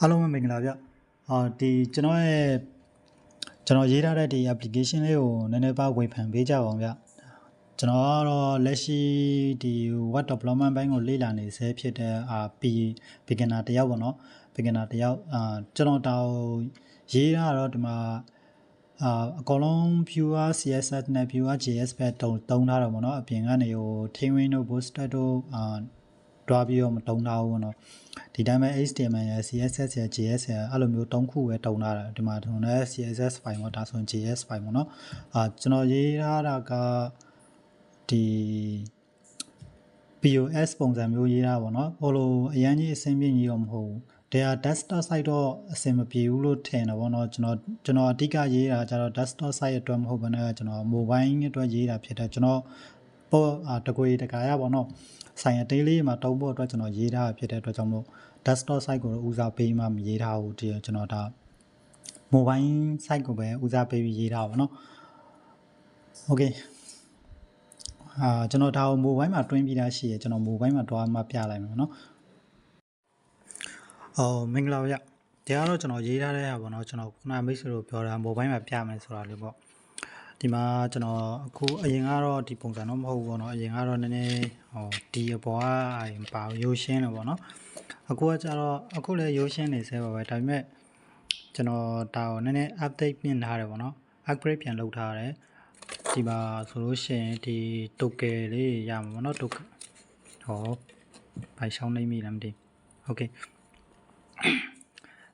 အားလုံးပဲမင်္ဂလာဗျအာဒီကျွန်တော်ရဲ့ကျွန်တော်ရေးထားတဲ့ဒီ application လေးကိုနည်းနည်းပါဝေဖန်ပေးကြပါအောင်ဗျကျွန်တော်ကတော့လက်ရှိဒီ web development ဘိုင်းကိုလေ့လာနေဆဲဖြစ်တဲ့အာ P beginner တယောက်ပေါ့နော် beginner တယောက်အာကျွန်တော်တောင်ရေးတာတော့ဒီမှာအာအကောင်လုံး viewer CSS နဲ့ viewer JS ပဲတုံတုံးထားတော့ပေါ့နော်အပြင်ကနေဟို Tailwind တို့ Bootstrap တို့အာ တွားပြီးတော့မတုံးထားဘူးပေါ့နော်ဒီတိုင်းပဲ HTML ရယ် CSS ရယ် JS ရယ်အဲ့လိုမျိုးသုံးခုပဲတုံထားတာဒီမှာကျွန်တော်လည်း CSS file ပေါ့ဒါဆိုရင် JS file ပေါ့နော်အာကျွန်တော်ရေးထားတာကဒီ POS ပုံစံမျိုးရေးတာပေါ့နော်ဟိုလိုအရင်ကြီးအဆင်ပြေကြီးတော့မဟုတ်ဘူးတရား desktop site တော့အဆင်မပြေဘူးလို့ထင်တယ်ပေါ့နော်ကျွန်တော်ကျွန်တော်အဓိကရေးတာကျတော့ desktop site အတွက်မဟုတ်ဘဲနဲ့ကျွန်တော် mobile အတွက်ရေးတာဖြစ်တယ်ကျွန်တော် ပေါ်တကွေတကာရပေါ့နော်ဆိုင်ရတေးလေးမှာတုံးဖို့အတွက်ကျွန်တော်ရေးထားဖြစ်တဲ့အတွက်ကြောင့်မို့ desktop site ကိုတော့ဦးစားပေးမှမရေးထားဘူးဒီကျွန်တော်ဒါ mobile site ကိုပဲဦးစားပေးပြီးရေးထားပါတော့ okay အာကျွန်တော်ဒါကို mobile မှာတွင်းပြီးသားရှိရကျွန်တော် mobile မှာတွားမှပြလိုက်မယ်နော်အော်မင်္ဂလာပါဗျတရားတော့ကျွန်တော်ရေးထားတဲ့ဟာပေါ့နော်ကျွန်တော်ခုနမိတ်ဆွေတို့ပြောတာ mobile မှာပြမယ်ဆိုတာလေးပေါ့ ဒီမှာကျွန်တော်အခုအရင်ကတော့ဒီပုံစံတော့မဟုတ်ဘူးပေါ့နော်အရင်ကတော့နည်းနည်းဟိုဒီအပေါ်ကအရင်ပါရိုးရှင်းတယ်ပေါ့နော်အခုကကျတော့အခုလည်းရိုးရှင်းနေဆဲပါပဲဒါပေမဲ့ကျွန်တော်ဒါကိုနည်းနည်း update ပြင်ထားတယ်ပေါ့နော် upgrade ပြန်လုပ်ထားတယ်ဒီမှာဆိုလို့ရှိရင်ဒီ token လေးရမှာပေါ့နော် token ဟောဘိုင်ရှောင်းနေမိလားမသိโอเค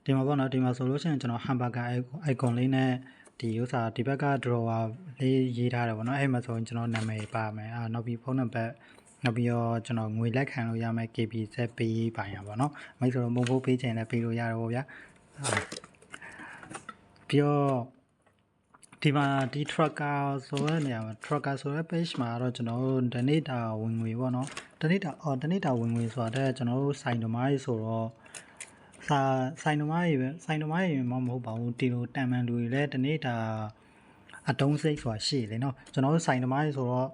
ဒီမှာပေါ့နော်ဒီမှာဆိုလို့ရှိရင်ကျွန်တော် hamburger icon လေးနဲ့ ဒီဥစ္စာဒီဘက်က drawer လေးရေးထားတယ်ပေါ့နော်အဲ့မှာဆိုရင်ကျွန်တော်နာမည်ပါမယ်အာနောက်ပြီးဖုန်းနံပါတ်နောက်ပြီးတော့ကျွန်တော်ငွေလက်ခံလို့ရမယ် KB ဆက်ပေးပါရပါတော့မိတ်ဆွေတို့မုံဖို့ပေးချင်လည်းပေးလို့ရတယ်ပေါ့ဗျာပြီးတော့ဒီမှာဒီ tracker ဆိုတဲ့နေရာမှာ tracker ဆိုတဲ့ page မှာတော့ကျွန်တော်တို့ data ဝင်ငွေပေါ့နော် data အော် data ဝင်ငွေဆိုတာတဲ့ကျွန်တော်တို့စိုင်တမိုင်းဆိုတော့ စာဆိုင်တမိုင်းပဲဆိုင်တမိုင်းမမဟုတ်ပါဘူးတီလိုတန်မန်လူတွေလည်းတနေ့တာအတုံးစိတ်ဆိုတာရှိတယ်နော်ကျွန်တော်တို့ဆိုင်တမိုင်းဆိုတော့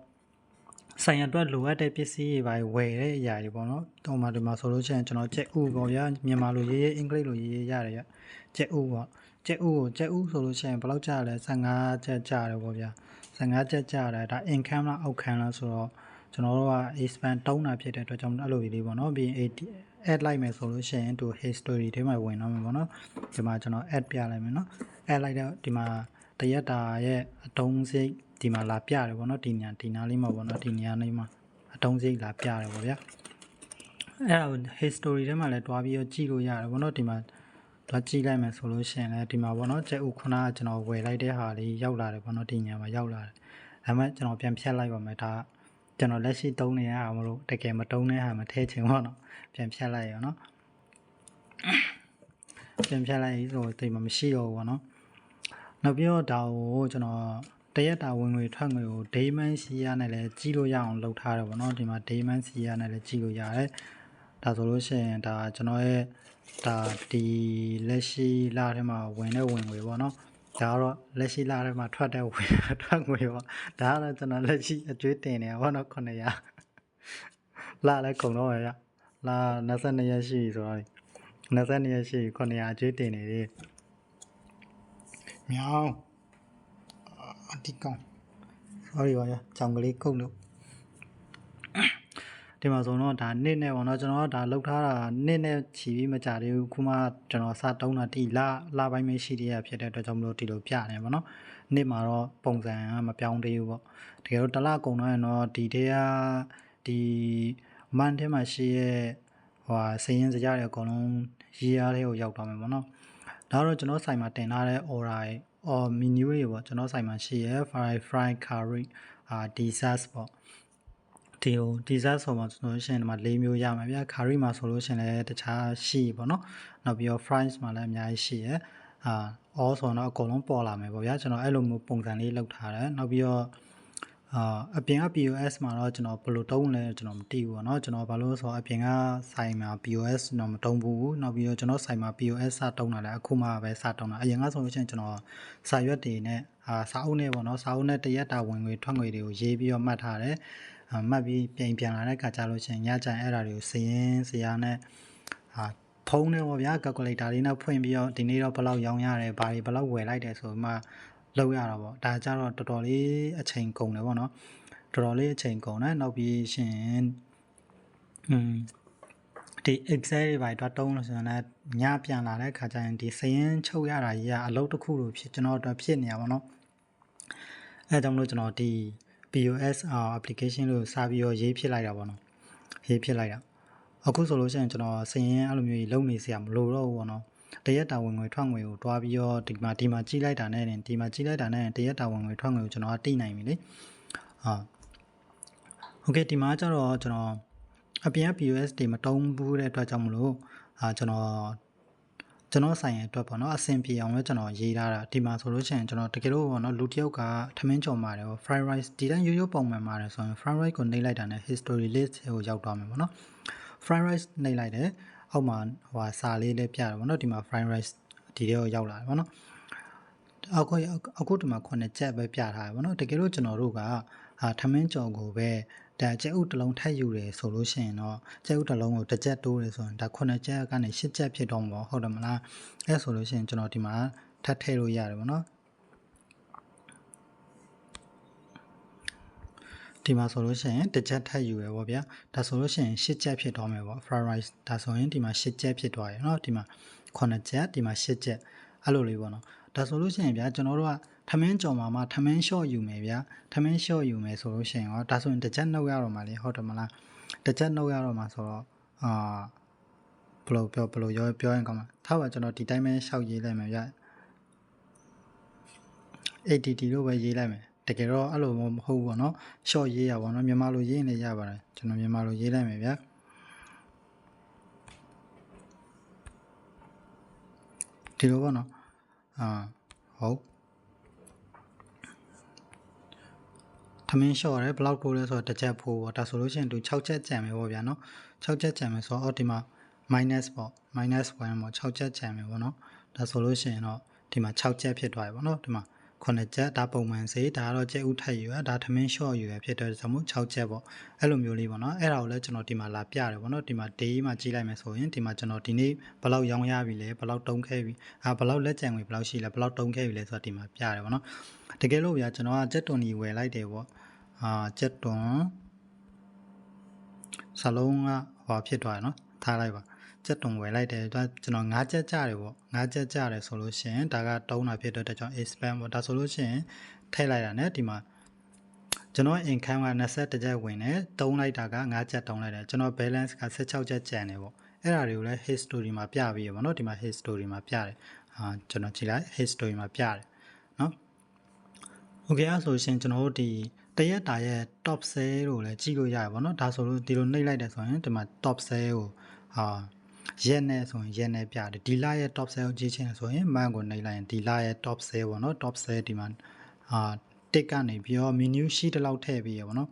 ဆိုင်ရအတွက်လိုအပ်တဲ့ပစ္စည်းတွေပါဝယ်တဲ့အရာတွေပေါ့နော်။တုံးမှာဒီမှာဆိုလို့ရှိရင်ကျွန်တော်ချက်ဥပေါ့ဗျာမြန်မာလိုရေးရေးအင်္ဂလိပ်လိုရေးရေးရတယ်ရ။ချက်ဥပေါ့။ချက်ဥကိုချက်ဥဆိုလို့ရှိရင်ဘယ်လောက်ကျလဲ15ချက်ကျတယ်ပေါ့ဗျာ။15ချက်ကျတယ်ဒါ income လား outcome လားဆိုတော့ကျွန်တော်တို့က expand တုံးတာဖြစ်တဲ့အတွက်ကြောင့်အဲ့လိုလေးပေါ့နော်ပြီးရင် add လိုက်မယ်ဆိုလို့ရှိရင်သူ history ထဲမှာဝင်တော့မှာပေါ့နော်ဒီမှာကျွန်တော် add ပြလိုက်မယ်နော် add လိုက်တော့ဒီမှာတရက်တာရဲ့အတုံးစိတ်ဒီမှာလာပြတယ်ပေါ့နော်ဒီညာဒီနားလေးမှာပေါ့နော်ဒီနေရာလေးမှာအတုံးစိတ်လာပြတယ်ပေါ့ဗျာအဲ့ဒါ history ထဲမှာလည်းတွားပြီးတော့ကြည့်လို့ရတယ်ပေါ့နော်ဒီမှာတွားကြည့်လိုက်မယ်ဆိုလို့ရှိရင်လည်းဒီမှာပေါ့နော်ကျက်ဥခုနကကျွန်တော်ဝယ်လိုက်တဲ့ဟာလေးရောက်လာတယ်ပေါ့နော်ဒီညာမှာရောက်လာတယ်ဒါမှကျွန်တော်ပြန်ဖြတ်လိုက်ပါမယ်ဒါ ကျွန်တော်လက်ရှိတုံးနေရအောင်မလို့တကယ်မတုံးတဲ့ဟာမထဲချင်ပေါ့နော်ပြန်ဖြတ်လိုက်ရအောင်နော်ပြန်ဖြတ်လိုက်ဆိုတော့တိတ်မှမရှိတော့ဘူးပေါ့နော်နောက်ပြီးတော့ဒါကိုကျွန်တော်တရက်တာဝင်ငွေထွက်ငွေကို dayman စီရနဲ့လည်းကြီးလို့ရအောင်လုပ်ထားတယ်ပေါ့နော်ဒီမှာ dayman စီရနဲ့လည်းကြီးလို့ရတယ်ဒါဆိုလို့ရှိရင်ဒါကျွန်တော်ရဲ့ဒါဒီလက်ရှိလထဲမှာဝင်တဲ့ဝင်ငွေပေါ့နော် ဒါကတော့လက်ရှိလထဲမှာထွက်တဲ့ဝင်ထွက်ငွေပေါ့ဒါကတော့ကျွန်တော်လက်ရှိအကျွေးတင်နေတာပေါ့နော်900လလည်းကုန်တော့ရလာ22ရက်ရှိဆိုတော့22ရက်ရှိ900အကျွေးတင်နေတယ်မြောင်းအတိကောင် sorry ပါရကြောင်ကလေးခုတ်လို့ ဒီမှာဆိုတော့ဒါနှစ်နဲ့ပေါ့နော်ကျွန်တော်ဒါလောက်ထားတာနှစ်နဲ့ချီပြီးမကြသေးဘူးခုမှကျွန်တော်စတုံးတာဒီလလပိုင်းပဲရှိသေးရဖြစ်တဲ့အတွက်ကြောင့်မလို့ဒီလိုပြနေပါတော့နှစ်မှာတော့ပုံစံကမပြောင်းသေးဘူးပေါ့တကယ်တော့တစ်လကုန်တော့ရင်တော့ဒီတဲကဒီမန်ထဲမှာရှိရဲ့ဟိုစည်ရင်စကြတဲ့အကုန်လုံးရေးရတဲ့ကိုရောက်သွားမယ်ပေါ့နော်ဒါတော့ကျွန်တော်ဆိုင်မှာတင်ထားတဲ့ order အော် menu တွေပေါ့ကျွန်တော်ဆိုင်မှာရှိရဲ fry fry curry အာ desserts ပေါ့ ဒီဟို dessert ဆိုမှဆိုလို့ရှိရင်ဒီမှာ၄မျိုးရမှာဗျာ curry မှာဆိုလို့ရှိရင်လည်းတခြားရှိပေါ့နော်နောက်ပြီးတော့ fries မှာလည်းအများကြီးရှိရဲအာ all ဆိုတော့အကုန်လုံးပေါ်လာမယ်ပေါ့ဗျာကျွန်တော်အဲ့လိုမျိုးပုံစံလေးလောက်ထားတယ်နောက်ပြီးတော့အာအပြင်က POS မှာတော့ကျွန်တော်ဘယ်လိုတုံးလဲကျွန်တော်မသိဘူးပေါ့နော်ကျွန်တော်ဘာလို့ဆိုတော့အပြင်ကဆိုင်မှာ POS တော့မတုံးဘူးနောက်ပြီးတော့ကျွန်တော်ဆိုင်မှာ POS စတုံးတာလည်းအခုမှပဲစတုံးတာအရင်ကဆိုလို့ရှိရင်ကျွန်တော်စာရွက်တွေနဲ့အာစာအုပ်နဲ့ပေါ့နော်စာအုပ်နဲ့တရက်တာဝင်ငွေထွက်ငွေတွေကိုရေးပြီးတော့မှတ်ထားတယ် မှတ်ပြီးပြင်ပြန်လာတဲ့အခါကျလို့ရှိရင်ညကြိုင်အဲ့ဒါတွေကိုစည်ရင်စရာနဲ့အာဖဖုန်းနဲ့ပေါ့ဗျာ calculator လေးနဲ့ဖွင့်ပြီးတော့ဒီနေ့တော့ဘယ်လောက်ရောင်းရတယ်ဘာတွေဘယ်လောက်ဝယ်လိုက်တယ်ဆိုမှလောက်ရတာပေါ့ဒါကြတော့တော်တော်လေးအချိန်ကုန်တယ်ပေါ့နော်တော်တော်လေးအချိန်ကုန်တယ်နောက်ပြီးရှင်อืมဒီ excel တွေပါတော့တုံးလို့ဆိုရင်လည်းညပြန်လာတဲ့ခါကျရင်ဒီစရင်ချုပ်ရတာကြီးကအလုပ်တစ်ခုလိုဖြစ်ကျွန်တော်တို့ဖြစ်နေရပါတော့အဲဒါကြောင့်မလို့ကျွန်တော်ဒီ POS application လို့စာပြီးတော့ရေးဖြစ်လိုက်တာပေါ့နော်ရေးဖြစ်လိုက်တာအခုဆိုလို့ရှိရင်ကျွန်တော်စရင်အဲ့လိုမျိုးကြီးလုံနေစရာမလိုတော့ဘူးပေါ့နော်တရက်တာဝင်ငွေထွက်ငွေကိုတွားပြီးတော့ဒီမှာဒီမှာကြီးလိုက်တာနဲ့ဒီမှာကြီးလိုက်တာနဲ့တရက်တာဝင်ငွေထွက်ငွေကိုကျွန်တော်ကတိနိုင်ပြီလေဟာโอเคဒီမှာကျတော့ကျွန်တော်အပြင်က POS တွေမတုံးဘူးတဲ့အတွက်ကြောင့်မလို့အာကျွန်တော် ကျွန်တော်ဆိုင်ရဲ့အတွက်ပေါ့နော်အဆင်ပြေအောင်လည်းကျွန်တော်ရေးထားတာဒီမှာဆိုလို့ရှိရင်ကျွန်တော်တကယ်လို့ပေါ့နော်လူတစ်ယောက်ကထမင်းကြော်မာတယ်ပေါ့ fried rice ဒီတိုင်းရိုးရိုးပုံမှန်မာတယ်ဆိုရင် fried rice ကိုနှိပ်လိုက်တာနဲ့ history list ကိုရောက်သွားမယ်ပေါ့နော် fried rice နှိပ်လိုက်တယ်အောက်မှာဟိုစာလေးလေးပြတယ်ပေါ့နော်ဒီမှာ fried rice ဒီထဲကိုရောက်လာတယ်ပေါ့နော်အခုအခုဒီမှာခုနှစ်ချက်ပဲပြထားတယ်ပေါ့နော်တကယ်လို့ကျွန်တော်တို့ကအာထမင်းကြော်ကိုပဲ ဒါကျဲဥတစ်လုံးထပ်ယူတယ်ဆိုလို့ရှိရင်တော့ကျဲဥတစ်လုံးကိုတစ်ချက်တိုးတယ်ဆိုရင်ဒါခုနှစ်ချက်ကနေရှစ်ချက်ဖြစ်တော့မှာဟုတ်တယ်မလားအဲဆိုလို့ရှိရင်ကျွန်တော်ဒီမှာထပ်ထည့်လို့ရတယ်ပေါ့နော်ဒီမှာဆိုလို့ရှိရင်တစ်ချက်ထပ်ယူရပေါ့ဗျာဒါဆိုလို့ရှိရင်ရှစ်ချက်ဖြစ်သွားမယ်ပေါ့ fried rice ဒါဆိုရင်ဒီမှာရှစ်ချက်ဖြစ်သွားရယ်เนาะဒီမှာခုနှစ်ချက်ဒီမှာရှစ်ချက်အဲ့လိုလေးပေါ့နော် ဒါဆိုလို့ရှိရင်ဗျာကျွန်တော်တို့ကထမင်းကြော်မှာမှထမင်းလျှော့ယူမယ်ဗျာထမင်းလျှော့ယူမယ်ဆိုလို့ရှိရင်ရောဒါဆိုရင်တစ်ချက်နှုတ်ရတော့မှာလေဟုတ်တယ်မလားတစ်ချက်နှုတ်ရတော့မှာဆိုတော့အာဘယ်လိုပြောဘယ်လိုပြောပြောရင်ကောင်းမှာထားပါကျွန်တော်ဒီတိုင်းပဲရှောက်ရေးလိုက်မယ်ဗျာ ATT လို့ပဲရေးလိုက်မယ်တကယ်တော့အဲ့လိုမဟုတ်ဘူးပေါ့နော် short ရေးရပါတော့မြန်မာလိုရေးနေရပါတယ်ကျွန်တော်မြန်မာလိုရေးလိုက်မယ်ဗျာ ဒီလိုပေါ့နော် အာဟုတ်သမင်းလျှော့ရဲဘလောက်ပို့လဲဆိုတော့တစ်ချက်ပို့ပေါ့ဒါဆိုလို့ရှိရင်သူ6ချက်ကြံမယ်ပေါ့ဗျာနော်6ချက်ကြံမယ်ဆိုတော့အော်ဒီမှာ minus ပေါ့ minus 1ပေါ့6ချက်ကြံမယ်ပေါ့နော်ဒါဆိုလို့ရှိရင်တော့ဒီမှာ6ချက်ဖြစ်သွားပြီပေါ့နော်ဒီမှာ 9ချက်ဒါပုံမှန်စေဒါကတော့ကျဲဥထက်ယူရဒါသမင်း short ယူရဖြစ်တဲ့ကြောင့်မို့6ချက်ပေါ့အဲ့လိုမျိုးလေးပေါ့နော်အဲ့ဒါကိုလည်းကျွန်တော်ဒီမှာလာပြတယ်ပေါ့နော်ဒီမှာ day မှာကြည့်လိုက်မယ်ဆိုရင်ဒီမှာကျွန်တော်ဒီနေ့ဘယ်လောက်ရောင်းရပြီလဲဘယ်လောက်တုံးခဲ့ပြီအာဘယ်လောက်လက်ကျန်ငွေဘယ်လောက်ရှိလဲဘယ်လောက်တုံးခဲ့ပြီလဲဆိုတာဒီမှာပြတယ်ပေါ့နော်တကယ်လို့ဗျာကျွန်တော်ကဂျက်တွန်ကြီးဝယ်လိုက်တယ်ပေါ့အာဂျက်တွန်စလုံးကဟောဖြစ်သွားတယ်နော်ထားလိုက်ပါ ကြက်တုံဝယ်လိုက်တယ်ဒါကျွန်တော်၅ချက်ကြတယ်ပေါ့၅ချက်ကြတယ်ဆိုလို့ရှိရင်ဒါကတုံးတာဖြစ်တဲ့အတွက်ကြောင့် expand ပေါ့ဒါဆိုလို့ရှိရင်ထည့်လိုက်တာ ਨੇ ဒီမှာကျွန်တော် income က21ချက်ဝင်တယ်တုံးလိုက်တာက5ချက်တုံးလိုက်တယ်ကျွန်တော် balance က16ချက်ကျန်တယ်ပေါ့အဲ့ဒါတွေကိုလည်း history မှာပြပြီးရပါတော့ဒီမှာ history မှာပြတယ်အာကျွန်တော်ကြည့်လိုက် history မှာပြတယ်နော် okay အဲ့ဆိုရှင်ကျွန်တော်တို့ဒီတရက်တာရဲ့ top sale ကိုလည်းကြည့်လို့ရရပါတော့ဒါဆိုလို့ဒီလိုနှိပ်လိုက်တယ်ဆိုရင်ဒီမှာ top sale ကိုအာ ရက်နဲ့ဆိုရင်ရက်နဲ့ပြတယ်ဒီလရဲ့ top sale ကိုကြည့်ချင်တယ်ဆိုရင်မန်ကိုနှိပ်လိုက်ရင်ဒီလရဲ့ top sale ပေါ့နော် top sale ဒီမှာအာတစ်ကနေပြီးတော့ menu sheet တစ်လောက်ထည့်ပြီးရပါတော့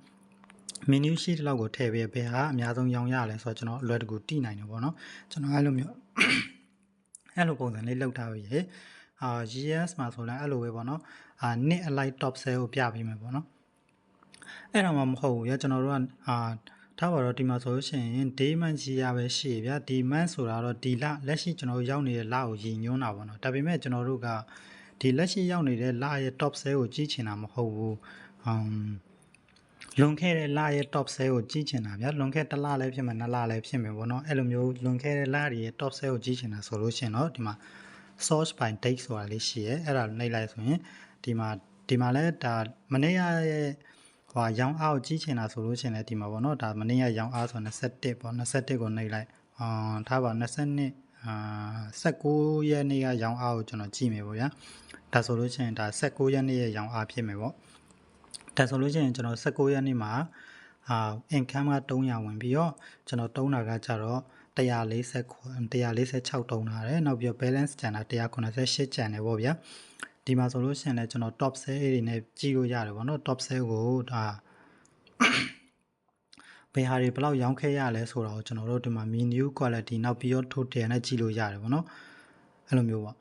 menu sheet တစ်လောက်ကိုထည့်ပြီးဘယ်ဟာအများဆုံးရောင်းရလဲဆိုတော့ကျွန်တော်အလွယ်တကူတိနိုင်တယ်ပေါ့နော်ကျွန်တော်အဲ့လိုမျိုးအဲ့လိုပုံစံလေးလောက်ထားပြီးရအာ GS မှာဆိုလည်းအဲ့လိုပဲပေါ့နော်အာနှစ်အလိုက် top sale ကိုပြပေးမယ်ပေါ့နော်အဲ့တော့မှမဟုတ်ဘူးရကျွန်တော်တို့ကအာ ထားပါတော့ဒီမှာဆိုလို့ရှိရင် day month ကြီးရပဲရှိဗျာဒီ month ဆိုတာတော့ဒီလလက်ရှိကျွန်တော်ရောက်နေတဲ့လကိုရည်ညွှန်းတာပေါ့နော်ဒါပေမဲ့ကျွန်တော်တို့ကဒီလက်ရှိရောက်နေတဲ့လရဲ့ top sale ကိုကြည့်ချင်တာမဟုတ်ဘူးအမ်လွန်ခဲ့တဲ့လရဲ့ top sale ကိုကြည့်ချင်တာဗျာလွန်ခဲ့တစ်လလည်းဖြစ်မယ်နှစ်လလည်းဖြစ်မယ်ပေါ့နော်အဲ့လိုမျိုးလွန်ခဲ့တဲ့လတွေရဲ့ top sale ကိုကြည့်ချင်တာဆိုလို့ရှိရင်တော့ဒီမှာ source by date ဆိုတာလေးရှိရဲအဲ့ဒါနှိပ်လိုက်ဆိုရင်ဒီမှာဒီမှာလဲဒါမနေ့ကရဲ့ ဟိုရောင်းအားကိုကြီးချင်တာဆိုလို့ရှိရင်လည်းဒီမှာပေါ့နော်ဒါမနေ့ကရောင်းအားဆို21ပေါ့21ကိုနှိပ်လိုက်အာထားပါ22အာ19ရက်နေ့ကရောင်းအားကိုကျွန်တော်ကြည့်မယ်ပေါ့ဗျာဒါဆိုလို့ရှိရင်ဒါ19ရက်နေ့ရဲ့ရောင်းအားဖြစ်မယ်ပေါ့ဒါဆိုလို့ရှိရင်ကျွန်တော်19ရက်နေ့မှာအာ income က300ဝင်ပြီးတော့ကျွန်တော်တုံးတာကကြတော့140 146တုံးထားတယ်နောက်ပြီးတော့ balance ကျန်တာ198ကျန်တယ်ပေါ့ဗျာ ဒီမှာဆိုလို့ရှိရင်လည်းကျွန်တော် top sale တွေနဲ့ကြည့်လို့ရတယ်ပေါ့နော် top sale ကိုဒါဘယ်ဟာတွေဘယ်လောက်ရောင်းခဲ့ရလဲဆိုတာကိုကျွန်တော်တို့ဒီမှာ menu quality နောက်ပြီးတော့ total နဲ့ကြည့်လို့ရတယ်ပေါ့နော်အဲ့လိုမျိုးပေါ့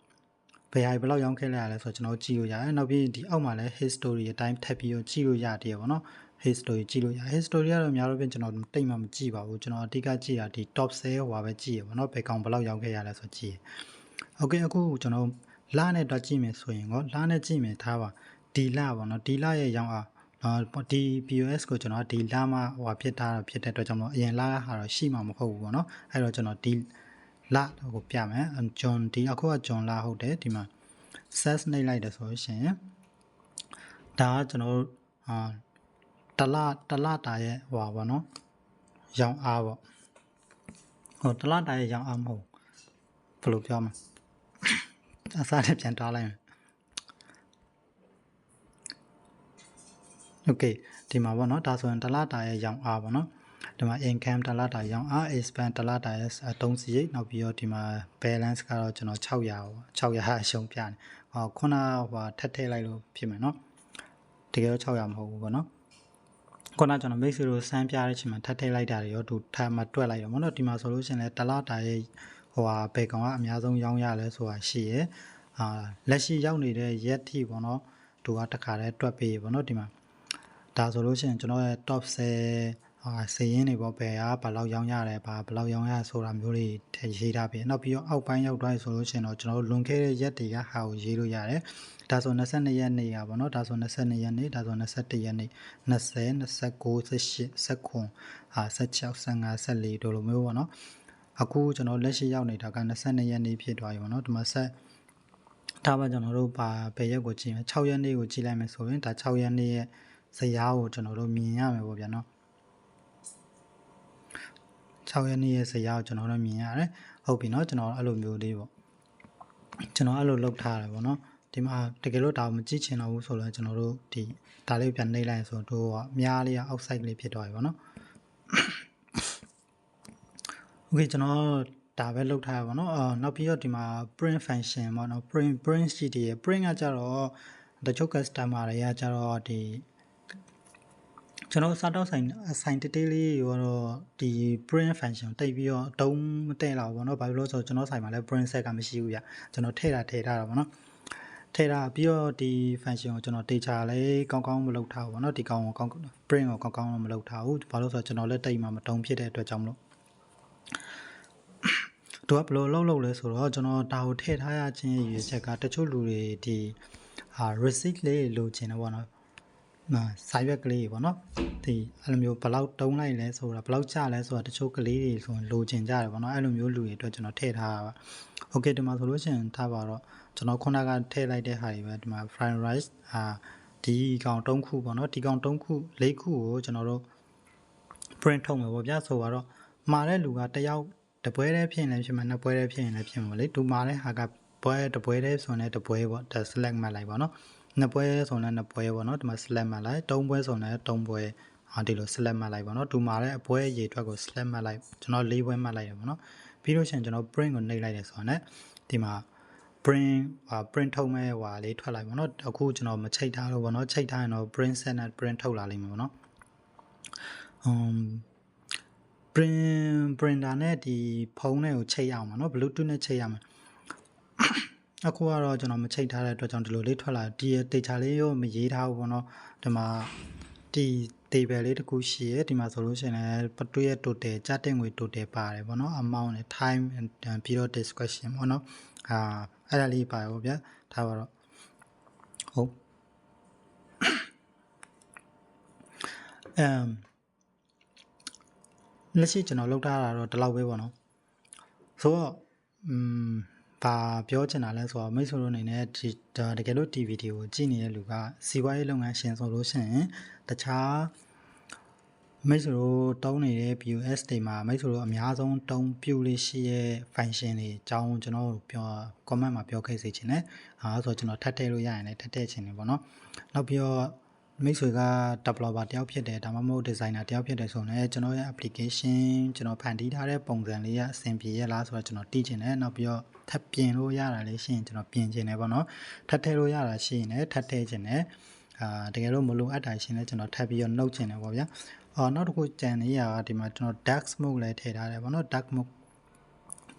ဘယ်ဟာဘယ်လောက်ရောင်းခဲ့ရလဲဆိုတော့ကျွန်တော်ကြည့်လို့ရတယ်နောက်ပြီးဒီအောက်မှာလည်း history အတိုင်းထပ်ပြီးတော့ကြည့်လို့ရတယ်ပေါ့နော် history ကြည့်လို့ရ history ကတော့အများလို့ပြင်ကျွန်တော်တိတ်မှမကြည့်ပါဘူးကျွန်တော်အဓိကကြည့်တာဒီ top sale ဟိုပါပဲကြည့်ရပါတော့ဘယ်ကောင်ဘယ်လောက်ရောက်ခဲ့ရလဲဆိုကြည့်ရ okay အခုကျွန်တော် လာနဲ့တော့ကြည့်မယ်ဆိုရင်ကောလာနဲ့ကြည့်မယ်ထားပါဒီလာပေါ့နော်ဒီလာရဲ့ရောင်းအားနော်ဒီ POS ကိုကျွန်တော်ဒီလာမှဟိုဖြစ်တာဖြစ်တဲ့အတွက်ကြောင့်မို့အရင်လာဟာတော့ရှိမှာမဟုတ်ဘူးပေါ့နော်အဲ့တော့ကျွန်တော်ဒီလာကိုပြမယ်ဂျွန်ဒီအခုကဂျွန်လာဟုတ်တယ်ဒီမှာ sets နှိပ်လိုက်တယ်ဆိုလို့ရှိရင်ဒါကကျွန်တော်တို့အာတလတလတာရဲ့ဟိုပါပေါ့နော်ရောင်းအားပေါ့ဟိုတလတာရဲ့ရောင်းအားမဟုတ်ဘယ်လိုပြောမလဲ အစားနဲ့ပြန်တွားလိုက်မယ် โอเคဒီမှာပေါ့နော်ဒါဆိုရင်တလတာရဲ့ရောင်းအားပေါ့နော်ဒီမှာ income တလတာရောင်းအား expand တလတာရဲ့3စီရိတ်နောက်ပြီးတော့ဒီမှာ balance ကတော့ကျွန်တော်600ပေါ့600အရှုံးပြတယ်ဟောခုနဟိုထပ်ထည့်လိုက်လို့ဖြစ်မယ်နော်တကယ်တော့600မဟုတ်ဘူးပေါ့နော်ခုနကျွန်တော် mix လို့စမ်းပြတဲ့အချိန်မှာထပ်ထည့်လိုက်တာတွေရောသူထပ်မှတွက်လိုက်တော့ပေါ့နော်ဒီမှာဆိုလို့ရှိရင်လည်းတလတာရဲ့ ဟိုဟာဘယ်ကောင်ကအများဆုံးရောင်းရလဲဆိုတာရှိရယ်အာလက်ရှိရောက်နေတဲ့ရက်ထိပေါ့နော်သူကတခါတည်းတွက်ပေးပေါ့နော်ဒီမှာဒါဆိုလို့ရှိရင်ကျွန်တော်ရဲ့ top 10ဟာစည်ရင်းတွေပေါ့ဘယ်ဟာဘယ်လောက်ရောင်းရတယ်ဘာဘယ်လောက်ရောင်းရဆိုတာမျိုးတွေထည့်ရေးထားပြီးနောက်ပြီးတော့အောက်ပိုင်းရောက်သွားပြီဆိုလို့ရှိရင်တော့ကျွန်တော်တို့လွန်ခဲ့တဲ့ရက်တွေကဟာကိုရေးလို့ရတယ်ဒါဆို22ရက်နေ့ကပေါ့နော်ဒါဆို22ရက်နေ့ဒါဆို21ရက်နေ့20 29 18 19ဟာ16 15 14တို့လိုမျိုးပေါ့နော် အခုကျွန်တော်လက်ရှိရောက်နေတာက22ရက်နေ့ဖြစ်သွားပြီပေါ့နော်ဒီမှာဆက်ဒါမှကျွန်တော်တို့ဘာဘယ်ရက်ကိုကြည့်မလဲ6ရက်နေ့ကိုကြည့်လိုက်မယ်ဆိုရင်ဒါ6ရက်နေ့ရဲ့ဇယားကိုကျွန်တော်တို့မြင်ရမယ်ပေါ့ဗျာနော်6ရက်နေ့ရဲ့ဇယားကိုကျွန်တော်တို့မြင်ရတယ်ဟုတ်ပြီနော်ကျွန်တော်အဲ့လိုမျိုးလေးပေါ့ကျွန်တော်အဲ့လိုလောက်ထားရတယ်ပေါ့နော်ဒီမှာတကယ်လို့ဒါမကြည့်ချင်တော့ဘူးဆိုတော့ကျွန်တော်တို့ဒီဒါလေးပြန်နှိပ်လိုက်ဆိုတော့တို့ကအများလေးက outside လေးဖြစ်သွားပြီပေါ့နော် โอเคကျွန်တော်ဒါပဲလုပ်ထားရပါတော့အော်နောက်ပြီးတော့ဒီမှာ print function ပေါ့နော် print print sheet တွေ print ကကြတော့တချို့ customer တွေကကြတော့ဒီကျွန်တော်စားတော့ဆိုင်ဆိုင်တေးတေးလေးရောတော့ဒီ print function တိတ်ပြီးတော့အတုံးမတဲ့လောက်ပေါ့နော်ဘာလို့လဲဆိုတော့ကျွန်တော်ဆိုင်မှာလည်း print set ကမရှိဘူးဗျကျွန်တော်ထည့်တာထည့်ထားတာပေါ့နော်ထည့်တာပြီးတော့ဒီ function ကိုကျွန်တော် data လေးကောင်းကောင်းမလုပ်ထားဘူးပေါ့နော်ဒီကောင်ကိုကောင်း print ကိုကောင်းကောင်းမလုပ်ထားဘူးဘာလို့ဆိုတော့ကျွန်တော်လည်းတိတ်မှမတုံးဖြစ်တဲ့အတွက်ကြောင့်မလို့ သူကဘယ်လိုလုပ်လုပ်လဲဆိုတော့ကျွန်တော်ဒါကိုထည့်ထားရခြင်းရည်ရွယ်ချက်ကတချို့လူတွေဒီဟာ receipt လေးလိုချင်တယ်ပေါ့နော်မှာစာရွက်ကလေးပေါ့နော်ဒီအဲ့လိုမျိုးဘယ်လောက်တုံးလိုက်လဲဆိုတာဘယ်လောက်ကျလဲဆိုတာတချို့ကလေးတွေဆိုရင်လိုချင်ကြတယ်ပေါ့နော်အဲ့လိုမျိုးလူတွေအတွက်ကျွန်တော်ထည့်ထားတာပါโอเคဒီမှာဆိုလို့ရှိရင်ထားပါတော့ကျွန်တော်ခုနကထည့်လိုက်တဲ့ဟာတွေပဲဒီမှာ fried rice အာဒီကောင်၃ခုပေါ့နော်ဒီကောင်၃ခု၄ခုကိုကျွန်တော်တို့ print ထုတ်မယ်ပေါ့ဗျာဆိုတော့မှာတဲ့လူကတယောက် တပွဲတည်းဖြစ်ရင်လည်းဖြစ်မှာနှစ်ပွဲတည်းဖြစ်ရင်လည်းဖြစ်မှာလေဒူမှာတဲ့ဟာကပွဲတပွဲတည်းဆိုရင်လည်းတပွဲပေါ့ဒါ select မှတ်လိုက်ပါနော်နှစ်ပွဲဆိုရင်လည်းနှစ်ပွဲပေါ့နော်ဒီမှာ select မှတ်လိုက်သုံးပွဲဆိုရင်လည်းသုံးပွဲဟာဒီလို select မှတ်လိုက်ပါနော်ဒူမှာတဲ့အပွဲရေအတွက်ကို select မှတ်လိုက်ကျွန်တော်၄ပွဲမှတ်လိုက်ရပါတော့ပြီးလို့ရှိရင်ကျွန်တော် print ကိုနှိပ်လိုက်တယ်ဆိုတော့ ਨੇ ဒီမှာ print ဟာ print ထုတ်မဲ့ဟွာလေးထွက်လိုက်ပါတော့အခုကျွန်တော်မချိတ်ထားလို့ပေါ့နော်ချိတ်ထားရင်တော့ print set နဲ့ print ထုတ်လာလိမ့်မယ်ပေါ့နော် um print printer နဲ့ဒီဖုန်းနဲ့ကိုချိတ်ရအောင်ပါเนาะ bluetooth နဲ့ချိတ်ရမှာအခုကတော့ကျွန်တော်မချိတ်ထားတဲ့အတွက်ကြောင့်ဒီလိုလေးထွက်လာဒီတေချာလေးရောမရေးထားဘူးပေါ့เนาะဒီမှာဒီ table လေးတစ်ခုရှိရဲဒီမှာဆိုလို့ရှိရင်လည်းပတွရဲ့ total ကြတဲ့ငွေ total ပါတယ်ပေါ့เนาะ amount နဲ့ time ပြီးတော့ discussion ပေါ့เนาะအာအဲ့ဒါလေးပါတယ်ပေါ့ဗျာဒါပါတော့ဟုတ်အမ် လက်ရှိကျွန်တော်လောက်ထားတာတော့ဒီလောက်ပဲပေါ့နော်ဆိုတော့อืมဘာပြောချင်တာလဲဆိုတော့မိတ်ဆွေတို့အနေနဲ့ဒီတကယ်လို့ DVD ကိုကြည့်နေတဲ့လူကစီးပွားရေးလုပ်ငန်းရှင်ဆိုလို့ရှိရင်တခြားမိတ်ဆွေတို့တုံးနေတဲ့ POS တွေမှာမိတ်ဆွေတို့အများဆုံးတုံးပြူလေးရှိရဲ့ function တွေအကြောင်းကျွန်တော်ပြော comment မှာပြောခဲ့စေချင်တယ်။အဲဆိုကျွန်တော်ထပ်ထည့်လို့ရရင်လည်းထပ်ထည့်ချင်တယ်ပေါ့နော်။နောက်ပြီးတော့ မိတ်ဆွေက developer တယောက်ဖြစ်တယ်ဒါမှမဟုတ် designer တယောက်ဖြစ်တယ်ဆိုရင်ကျွန်တော်ရဲ့ application ကျွန်တော်ဖန်တီးထားတဲ့ပုံစံလေးကအဆင်ပြေရဲ့လားဆိုတော့ကျွန်တော်သိချင်တယ်နောက်ပြီးတော့ထပ်ပြင်လို့ရတာလေးရှိရင်ကျွန်တော်ပြင်ချင်တယ်ပေါ့နော်ထပ်ထည့်လို့ရတာရှိရင်လည်းထပ်ထည့်ချင်တယ်အာတကယ်လို့မလိုအပ်တာရှိရင်လည်းကျွန်တော်ထပ်ပြီးတော့နှုတ်ချင်တယ်ပေါ့ဗျာအော်နောက်တစ်ခုကြံနေရတာဒီမှာကျွန်တော် dark smoke လည်းထည့်ထားတယ်ပေါ့နော် dark smoke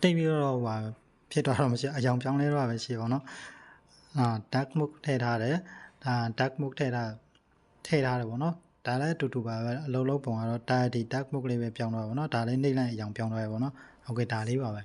တိတ်ပြီးတော့ဟာဖြစ်သွားတော့မရှိအယောင်ပြောင်းလဲတော့ပဲရှိပါတော့အာ dark smoke ထည့်ထားတယ်ဒါ dark smoke ထည့်ထား ထည့်ထားတယ်ပေါ့နော်ဒါလည်းအတူတူပါပဲအလုံးလုံးပုံကတော့ diet tag mode လေးပဲပြောင်းသွားပါတော့နော်ဒါလေးနှိမ့်လိုက်အကြောင်းပြောင်းသွားရပါတော့နော်ဟုတ်ကဲ့ဒါလေးပါပဲ